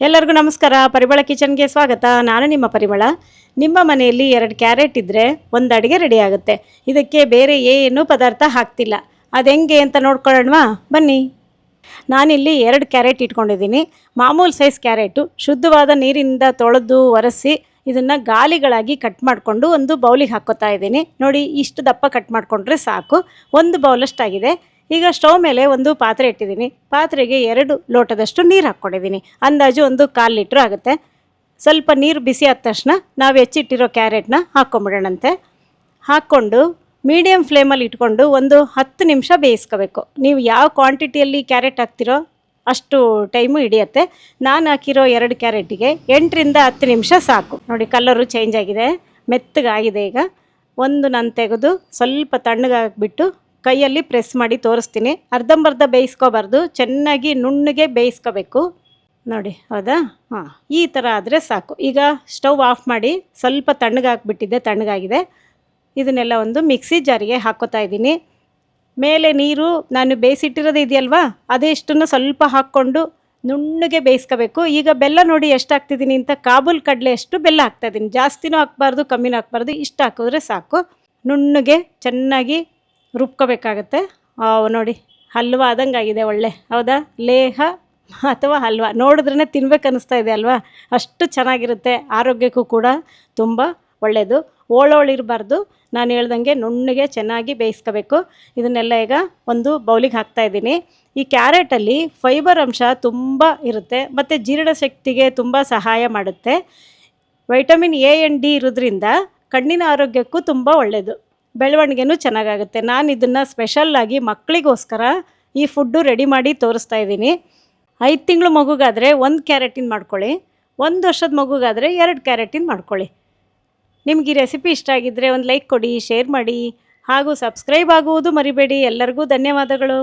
ಎಲ್ಲರಿಗೂ ನಮಸ್ಕಾರ. ಪರಿಮಳ ಕಿಚನ್ಗೆ ಸ್ವಾಗತ. ನಾನು ನಿಮ್ಮ ಪರಿಮಳ. ನಿಮ್ಮ ಮನೆಯಲ್ಲಿ ಎರಡು ಕ್ಯಾರೆಟ್ ಇದ್ದರೆ ಒಂದು ಅಡುಗೆ ರೆಡಿ ಆಗುತ್ತೆ. ಇದಕ್ಕೆ ಬೇರೆ ಏನೂ ಪದಾರ್ಥ ಹಾಕ್ತಿಲ್ಲ. ಅದು ಹೆಂಗೆ ಅಂತ ನೋಡ್ಕೊಳ್ಳೋಣವಾ? ಬನ್ನಿ. ನಾನಿಲ್ಲಿ ಎರಡು ಕ್ಯಾರೆಟ್ ಇಟ್ಕೊಂಡಿದ್ದೀನಿ. ಮಾಮೂಲು ಸೈಜ್ ಕ್ಯಾರೆಟು. ಶುದ್ಧವಾದ ನೀರಿಂದ ತೊಳೆದು ಒರೆಸಿ ಇದನ್ನು ಗಾಲಿಗಳಾಗಿ ಕಟ್ ಮಾಡಿಕೊಂಡು ಒಂದು ಬೌಲಿಗೆ ಹಾಕೋತಾ ಇದ್ದೀನಿ. ನೋಡಿ, ಇಷ್ಟು ದಪ್ಪ ಕಟ್ ಮಾಡಿಕೊಂಡ್ರೆ ಸಾಕು. ಒಂದು ಬೌಲಷ್ಟಾಗಿದೆ. ಈಗ ಸ್ಟೌವ್ ಮೇಲೆ ಒಂದು ಪಾತ್ರೆ ಇಟ್ಟಿದ್ದೀನಿ. ಪಾತ್ರೆಗೆ ಎರಡು ಲೋಟದಷ್ಟು ನೀರು ಹಾಕ್ಕೊಂಡಿದ್ದೀನಿ. ಅಂದಾಜು ಒಂದು ಕಾಲು ಲೀಟ್ರ್ ಆಗುತ್ತೆ. ಸ್ವಲ್ಪ ನೀರು ಬಿಸಿ ಆದ ತಕ್ಷಣ ನಾವು ಹೆಚ್ಚಿಟ್ಟಿರೋ ಕ್ಯಾರೆಟ್ನ ಹಾಕ್ಕೊಂಬಿಡೋಣಂತೆ. ಹಾಕ್ಕೊಂಡು ಮೀಡಿಯಮ್ ಫ್ಲೇಮಲ್ಲಿ ಇಟ್ಕೊಂಡು ಒಂದು ಹತ್ತು ನಿಮಿಷ ಬೇಯಿಸ್ಕೋಬೇಕು. ನೀವು ಯಾವ ಕ್ವಾಂಟಿಟಿಯಲ್ಲಿ ಕ್ಯಾರೆಟ್ ಹಾಕ್ತಿರೋ ಅಷ್ಟು ಟೈಮು ಹಿಡಿಯತ್ತೆ. ನಾನು ಹಾಕಿರೋ ಎರಡು ಕ್ಯಾರೆಟಿಗೆ ಎಂಟರಿಂದ ಹತ್ತು ನಿಮಿಷ ಸಾಕು. ನೋಡಿ ಕಲ್ಲರು ಚೇಂಜ್ ಆಗಿದೆ. ಮೆತ್ತಗಾಗಿದೆ ಈಗ. ಒಂದು ನಾನು ತೆಗೆದು ಸ್ವಲ್ಪ ತಣ್ಣಗಾಗ್ಬಿಟ್ಟು ಕೈಯಲ್ಲಿ ಪ್ರೆಸ್ ಮಾಡಿ ತೋರಿಸ್ತೀನಿ. ಅರ್ಧಂಬರ್ಧ ಬೇಯಿಸ್ಕೋಬಾರ್ದು. ಚೆನ್ನಾಗಿ ನುಣ್ಣಗೆ ಬೇಯಿಸ್ಕೋಬೇಕು. ನೋಡಿ, ಹೌದಾ? ಹಾಂ, ಈ ಥರ ಆದರೆ ಸಾಕು. ಈಗ ಸ್ಟವ್ ಆಫ್ ಮಾಡಿ ಸ್ವಲ್ಪ ತಣ್ಣಗಾಕ್ಬಿಟ್ಟಿದ್ದೆ ತಣ್ಣಗಾಗಿದೆ. ಇದನ್ನೆಲ್ಲ ಒಂದು ಮಿಕ್ಸಿ ಜಾರಿಗೆ ಹಾಕೋತಾ ಇದ್ದೀನಿ. ಮೇಲೆ ನೀರು, ನಾನು ಬೇಯಿಸಿಟ್ಟಿರೋದು ಇದೆಯಲ್ವಾ? ಅದೆಷ್ಟನ್ನು ಸ್ವಲ್ಪ ಹಾಕ್ಕೊಂಡು ನುಣ್ಣಗೆ ಬೇಯಿಸ್ಕೋಬೇಕು. ಈಗ ಬೆಲ್ಲ ನೋಡಿ ಎಷ್ಟು ಹಾಕ್ತಿದ್ದೀನಿ ಅಂತ, ಕಾಬೂಲ್ ಕಡಲೆ ಅಷ್ಟು ಬೆಲ್ಲ ಹಾಕ್ತಾಯಿದ್ದೀನಿ ಜಾಸ್ತಿನೂ ಹಾಕ್ಬಾರ್ದು, ಕಮ್ಮಿನೂ ಹಾಕ್ಬಾರ್ದು, ಇಷ್ಟು ಹಾಕಿದ್ರೆ ಸಾಕು. ನುಣ್ಣಗೆ ಚೆನ್ನಾಗಿ ರುಬ್ಕೋಬೇಕಾಗತ್ತೆ. ನೋಡಿ, ಹಲ್ವ ಆದಂಗೆ ಆಗಿದೆ ಒಳ್ಳೆ. ಹೌದಾ? ಲೇಹ ಅಥವಾ ಹಲ್ವಾ. ನೋಡಿದ್ರೇ ತಿನ್ಬೇಕು ಅನ್ನಿಸ್ತಾ ಇದೆ ಅಲ್ವಾ? ಅಷ್ಟು ಚೆನ್ನಾಗಿರುತ್ತೆ. ಆರೋಗ್ಯಕ್ಕೂ ಕೂಡ ತುಂಬ ಒಳ್ಳೆಯದು ಓಳೋಳಿರಬಾರ್ದು ನಾನು ಹೇಳ್ದಂಗೆ ನುಣ್ಣಗೆ ಚೆನ್ನಾಗಿ ಬೇಯಿಸ್ಕೋಬೇಕು. ಇದನ್ನೆಲ್ಲ ಈಗ ಒಂದು ಬೌಲಿಗೆ ಹಾಕ್ತಾ ಇದ್ದೀನಿ. ಈ ಕ್ಯಾರೆಟಲ್ಲಿ ಫೈಬರ್ ಅಂಶ ತುಂಬ ಇರುತ್ತೆ. ಮತ್ತು ಜೀರ್ಣಶಕ್ತಿಗೆ ತುಂಬ ಸಹಾಯ ಮಾಡುತ್ತೆ. ವೈಟಮಿನ್ ಎ ಎನ್ ಡಿ ಇರೋದ್ರಿಂದ ಕಣ್ಣಿನ ಆರೋಗ್ಯಕ್ಕೂ ತುಂಬ ಒಳ್ಳೆಯದು ಬೆಳವಣಿಗೆನೂ ಚೆನ್ನಾಗಾಗುತ್ತೆ. ನಾನು ಇದನ್ನು ಸ್ಪೆಷಲ್ಲಾಗಿ ಮಕ್ಕಳಿಗೋಸ್ಕರ ಈ ಫುಡ್ಡು ರೆಡಿ ಮಾಡಿ ತೋರಿಸ್ತಾ ಇದ್ದೀನಿ. ಐದು ತಿಂಗಳು ಮಗುಗಾದರೆ ಒಂದು ಕ್ಯಾರೆಟಿನ ಮಾಡ್ಕೊಳ್ಳಿ. ಒಂದು ವರ್ಷದ ಮಗುಗಾದರೆ ಎರಡು ಕ್ಯಾರೆಟಿನ ಮಾಡ್ಕೊಳ್ಳಿ. ನಿಮಗೆ ಈ ರೆಸಿಪಿ ಇಷ್ಟ ಆಗಿದ್ದರೆ ಒಂದು ಲೈಕ್ ಕೊಡಿ ಶೇರ್ ಮಾಡಿ ಹಾಗೂ ಸಬ್ಸ್ಕ್ರೈಬ್ ಆಗುವುದು ಮರಿಬೇಡಿ. ಎಲ್ಲರಿಗೂ ಧನ್ಯವಾದಗಳು.